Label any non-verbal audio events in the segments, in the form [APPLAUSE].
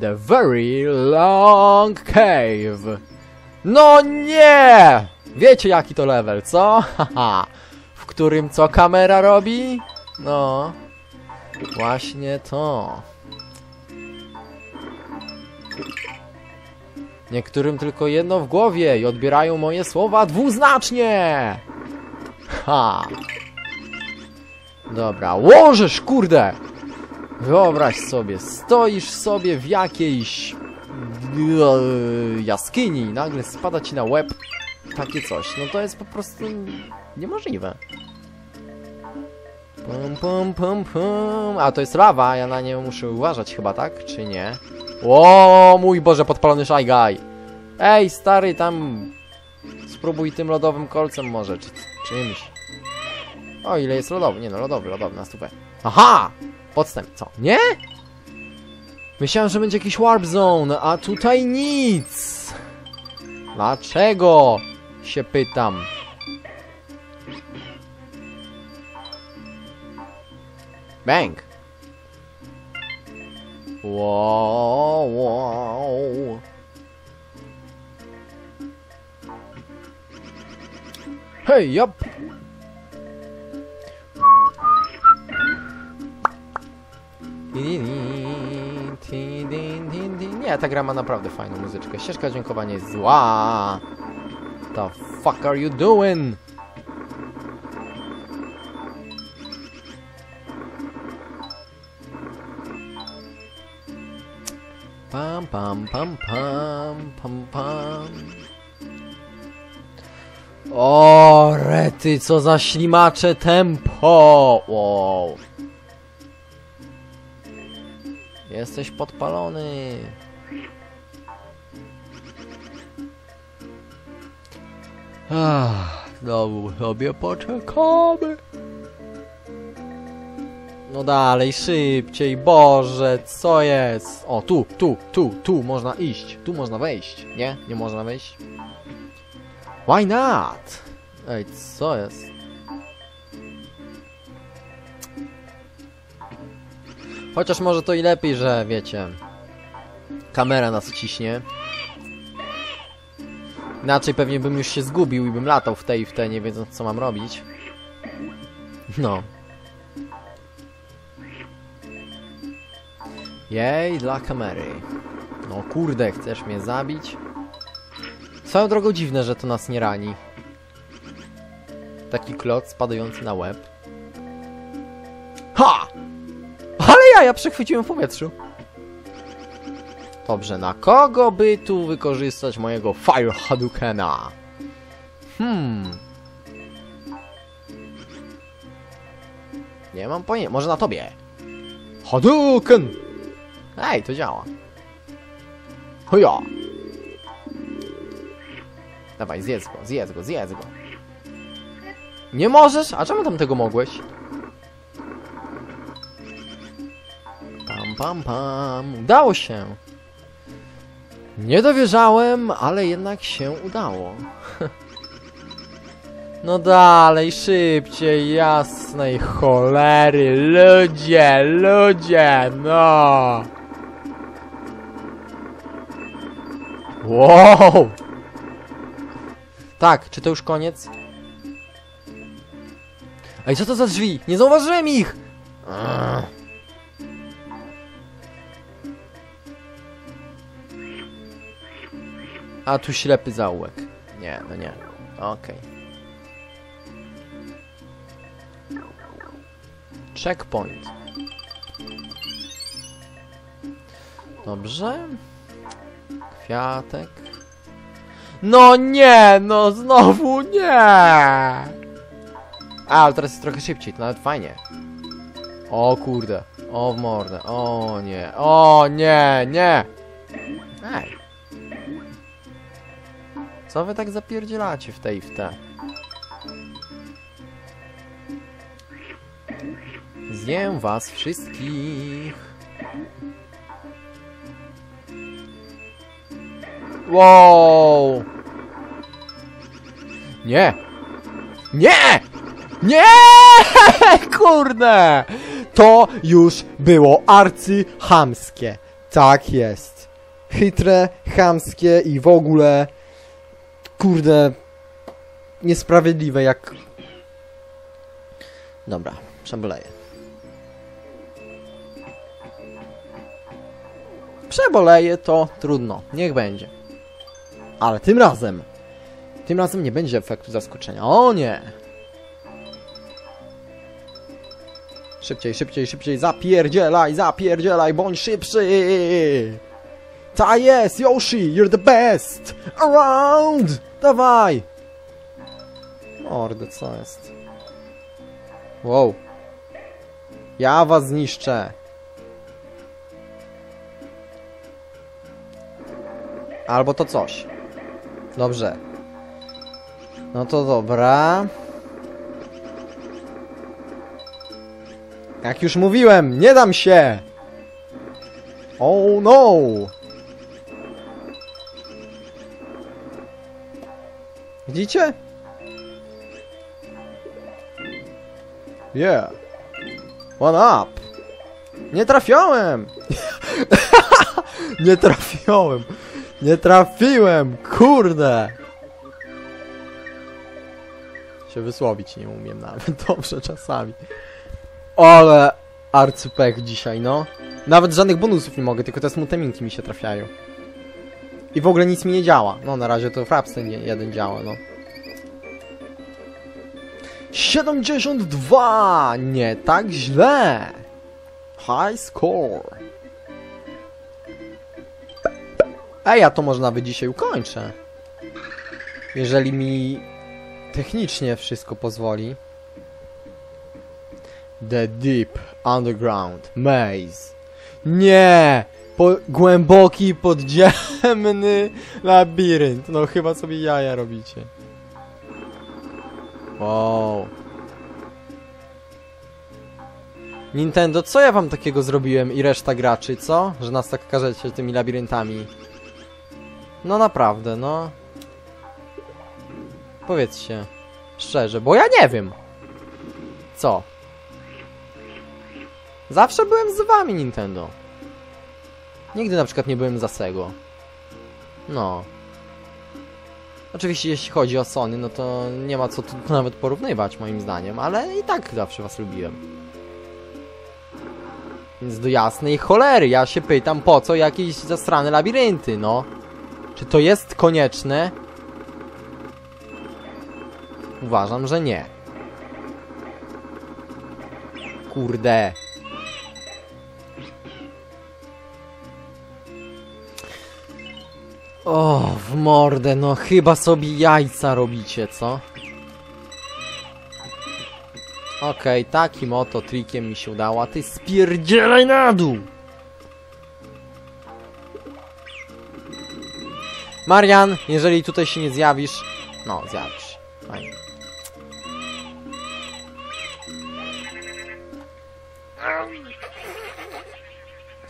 The very long cave. No nie! Wiecie jaki to level, co? [LAUGHS] Haha. W którym co kamera robi? No. Właśnie to. Niektórym tylko jedno w głowie i odbierają moje słowa dwuznacznie. Ha. Dobra, łożysz, kurde! Wyobraź sobie, stoisz sobie w jakiejś e, jaskini i nagle spada ci na łeb takie coś. No to jest po prostu niemożliwe. Pum, pum, pum, pum. A to jest lawa, ja na nią muszę uważać chyba, tak? Czy nie? O mój Boże, podpalony Guy. Ej, stary, tam spróbuj tym lodowym kolcem może, czy czymś. O, ile jest lodowy? Nie no, lodowy, lodowy, na stówę. Aha! Podstęp, co? Nie? Myślałem, że będzie jakiś warp zone, a tutaj nic! Dlaczego? Się pytam. Bang! Wow, wow. Hej, yep. Nie, ta gra ma naprawdę fajną muzyczkę. Ścieżka dźwiękowa nie jest zła. The fuck are you doing? Pam, pam, pam, pam, pam, pam. O, rety, co za ślimacze tempo! Wow. Jesteś podpalony. Ach, znowu sobie poczekamy. No dalej, szybciej, Boże, co jest? O, tu, tu, tu, tu można iść, tu można wejść. Nie? Nie można wejść? Why not? Ej, co jest? Chociaż może to i lepiej, że wiecie, kamera nas ciśnie. Inaczej pewnie bym już się zgubił i bym latał w tej i w te, nie wiedząc co mam robić. No. Jej, dla kamery. No kurde, chcesz mnie zabić? Swoją drogą dziwne, że to nas nie rani. Taki klot spadający na łeb. Ha! Ale ja, ja przechwyciłem w powietrzu. Dobrze, na kogo by tu wykorzystać mojego Fire Hadoukena? Hmm. Nie mam pojęcia. Może na tobie. Hadouken! Ej, to działa. Hoja! Dawaj, zjedz go, zjedz go, zjedz go. Nie możesz? A czemu tam tego mogłeś? Pam, pam, pam. Udało się. Nie dowierzałem, ale jednak się udało. No dalej, szybciej, jasnej cholery, ludzie, ludzie, no. Wow. Tak, czy to już koniec? Ej, co to za drzwi? Nie zauważyłem ich! Ugh. A tu ślepy zaułek. Nie, no nie. Okej. Checkpoint. Dobrze. Kwiatek. No nie, no znowu nie! A, ale teraz jest trochę szybciej, to nawet fajnie. O kurde. O w mordę. O nie. O nie, nie! Co wy tak zapierdzielacie w tej w te? Zjem was wszystkich. Wow! Nie! Nie! Nie! [LAUGHS] Kurde! To już było arcychamskie. Tak jest. Chytre, chamskie i w ogóle kurde niesprawiedliwe jak Dobra, przeboleję. Przeboleję to trudno, niech będzie. Ale tym razem tym razem nie będzie efektu zaskoczenia. O nie! Szybciej, szybciej, szybciej, zapierdzielaj, zapierdzielaj, bądź szybszy! Ta jest, Yoshi, you're the best! Around! Dawaj! Mordy, co jest? Wow. Ja was zniszczę. Albo to coś. Dobrze. No to dobra. Jak już mówiłem, nie dam się! Oh no! Widzicie? Yeah. One up! Nie trafiałem! [LAUGHS] nie trafiłem! Nie trafiłem! Kurde! Się wysłowić nie umiem nawet [LAUGHS] dobrze czasami. Ale arcypech dzisiaj, no. Nawet żadnych bonusów nie mogę, tylko te smutne minki mi się trafiają. I w ogóle nic mi nie działa. No na razie to Frapsy nie, jeden działa, no. 72! Nie tak źle! High score. Ej, ja to może nawet dzisiaj ukończę. Jeżeli mi technicznie wszystko pozwoli. The Deep Underground Maze. Nie! Po, głęboki, podziemny labirynt. No chyba sobie jaja robicie. Wow. Nintendo, co ja wam takiego zrobiłem i reszta graczy, co? Że nas tak każecie tymi labiryntami. No naprawdę, no. Powiedzcie. Szczerze, bo ja nie wiem. Co? Zawsze byłem z wami, Nintendo. Nigdy na przykład nie byłem za Sego. No. Oczywiście jeśli chodzi o Sony, no to nie ma co tu [LAUGHS] nawet porównywać moim zdaniem, ale i tak zawsze was lubiłem. Więc do jasnej cholery, ja się pytam po co jakieś zastrane labirynty, no. Czy to jest konieczne? Uważam, że nie. Kurde. O, w mordę, no chyba sobie jajca robicie, co? Okej, okay, takim oto trikiem mi się udało, a ty spierdzielaj na dół! Marian, jeżeli tutaj się nie zjawisz... No, zjawisz. Fajnie.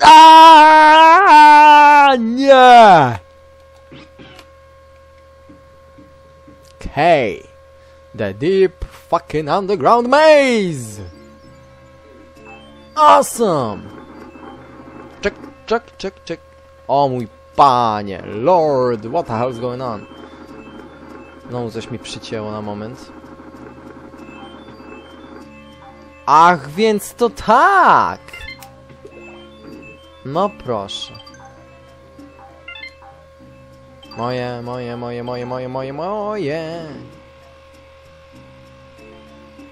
Aaaa, nie! Okay. The deep fucking underground maze! Awesome! Check, check, check, check. O mój panie, lord, what the hell is going on? No, coś mi przycięło na moment. Ach, więc to tak! No proszę. Moje, moje, moje, moje, moje, moje, moje.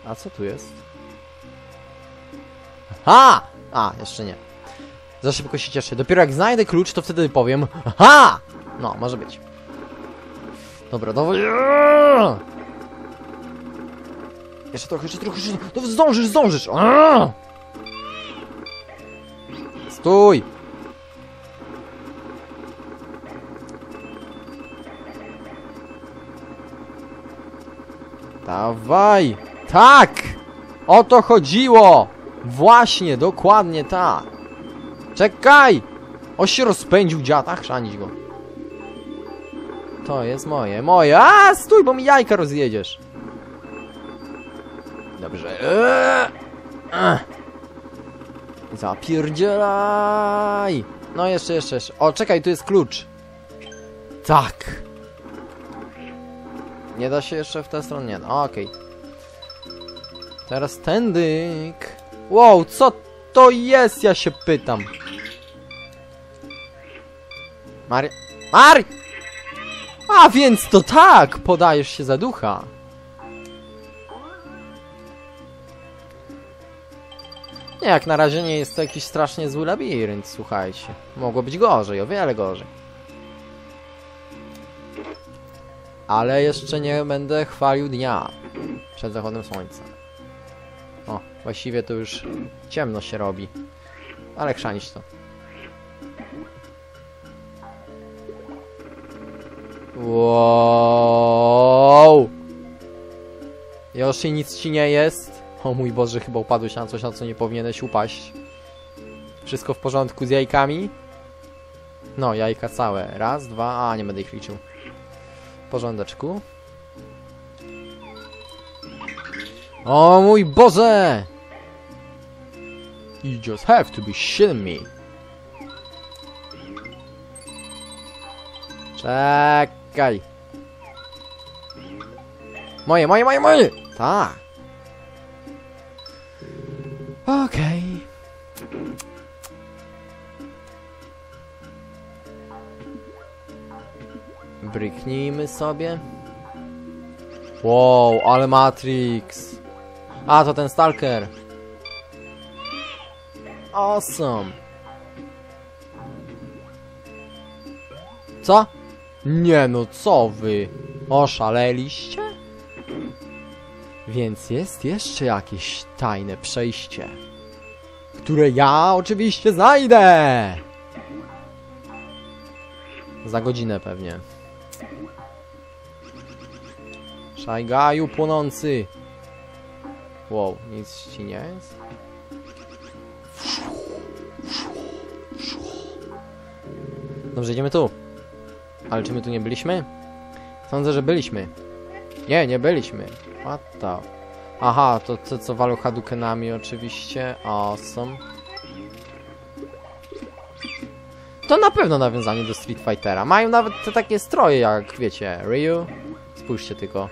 A co tu jest? Ha! A, jeszcze nie. Za szybko się cieszę. Dopiero jak znajdę klucz, to wtedy powiem Ha! No, może być. Dobra, dawaj. Jeszcze trochę, jeszcze trochę, jeszcze trochę. Zdążysz, zdążysz. Stój! Dawaj! Tak! O to chodziło! Właśnie, dokładnie tak. Czekaj! O się rozpędził dziad, chrzanić go. To jest moje, moje. A, stój, bo mi jajka rozjedziesz. Dobrze. Eee. Zapierdzielaj! No jeszcze, jeszcze, jeszcze. O, czekaj, tu jest klucz. Tak. Nie da się jeszcze w tę stronę? Nie, no okej. Teraz tędyk. Wow, co to jest? Ja się pytam. Mary... Mary! A więc to tak! Podajesz się za ducha. Nie, jak na razie nie jest to jakiś strasznie zły labirynt, słuchajcie. Mogło być gorzej, o wiele gorzej. Ale jeszcze nie będę chwalił dnia przed zachodem słońca. O, właściwie to już ciemno się robi. Ale chrzanić to. Wow! Yoshi, nic ci nie jest? O mój Boże, chyba upadłeś na coś, na co nie powinieneś upaść. Wszystko w porządku z jajkami? No, jajka całe. Raz, dwa, a nie będę ich liczył. Porządeczku. O mój Boże! You just have to be shitting me. Czekaj. Moje, moje, moje, moje! Tak. Okej. Bryknijmy sobie. Wow, ale Matrix. A, to ten Stalker. Awesome. Co? Nie no, co wy? Oszaleliście? Więc jest jeszcze jakieś tajne przejście, które ja oczywiście znajdę! Za godzinę pewnie. Szajgaju płonący! Wow, nic ci nie jest? Dobrze, idziemy tu. Ale czy my tu nie byliśmy? Sądzę, że byliśmy. Nie, nie byliśmy. What the... Aha, to to co walą Hadukenami oczywiście. Awesome. To na pewno nawiązanie do Street Fightera. Mają nawet te takie stroje jak, wiecie, Ryu. Spójrzcie tylko.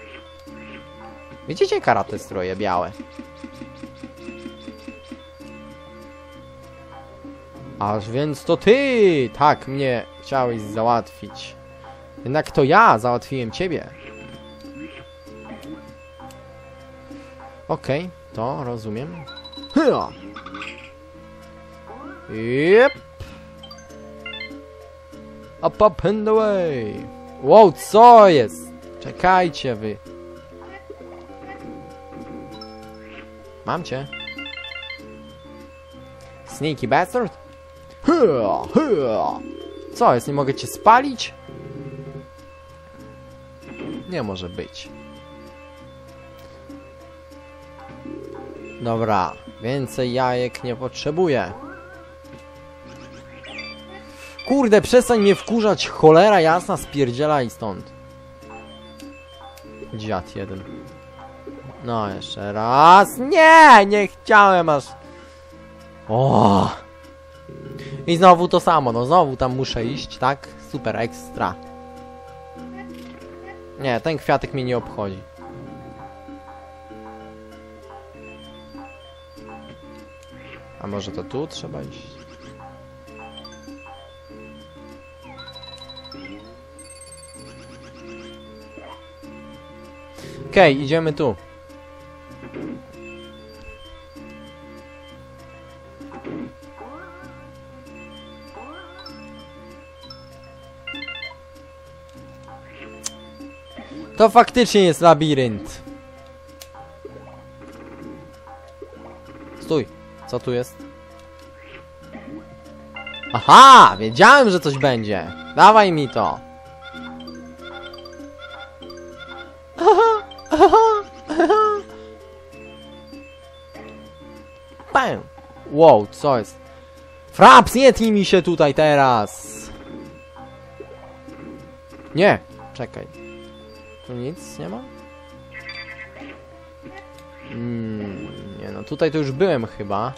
Widzicie karate stroje białe. Aż więc to ty! Tak, mnie chciałeś załatwić. Jednak to ja załatwiłem ciebie. Okej, to rozumiem. Hya! Yep. Up, up and away. Wow, co jest? Czekajcie wy. Mam cię. Sneaky bastard. Co jest? Nie mogę cię spalić? Nie może być. Dobra, więcej jajek nie potrzebuję. Kurde, przestań mnie wkurzać, cholera jasna, spierdzielaj stąd. Dziad jeden. No, jeszcze raz. Nie, nie chciałem aż. O. I znowu to samo, no znowu tam muszę iść, tak? Super, ekstra. Nie, ten kwiatek mnie nie obchodzi. A może to tu trzeba iść? Okej, okay, idziemy tu. To faktycznie jest labirynt. Stój. Co tu jest? Aha! Wiedziałem, że coś będzie. Dawaj mi to. Bam! Wow, co jest? Fraps, nie tnij mi się tutaj teraz! Nie! Czekaj. Tu nic nie ma? Mm, nie no, tutaj to już byłem chyba.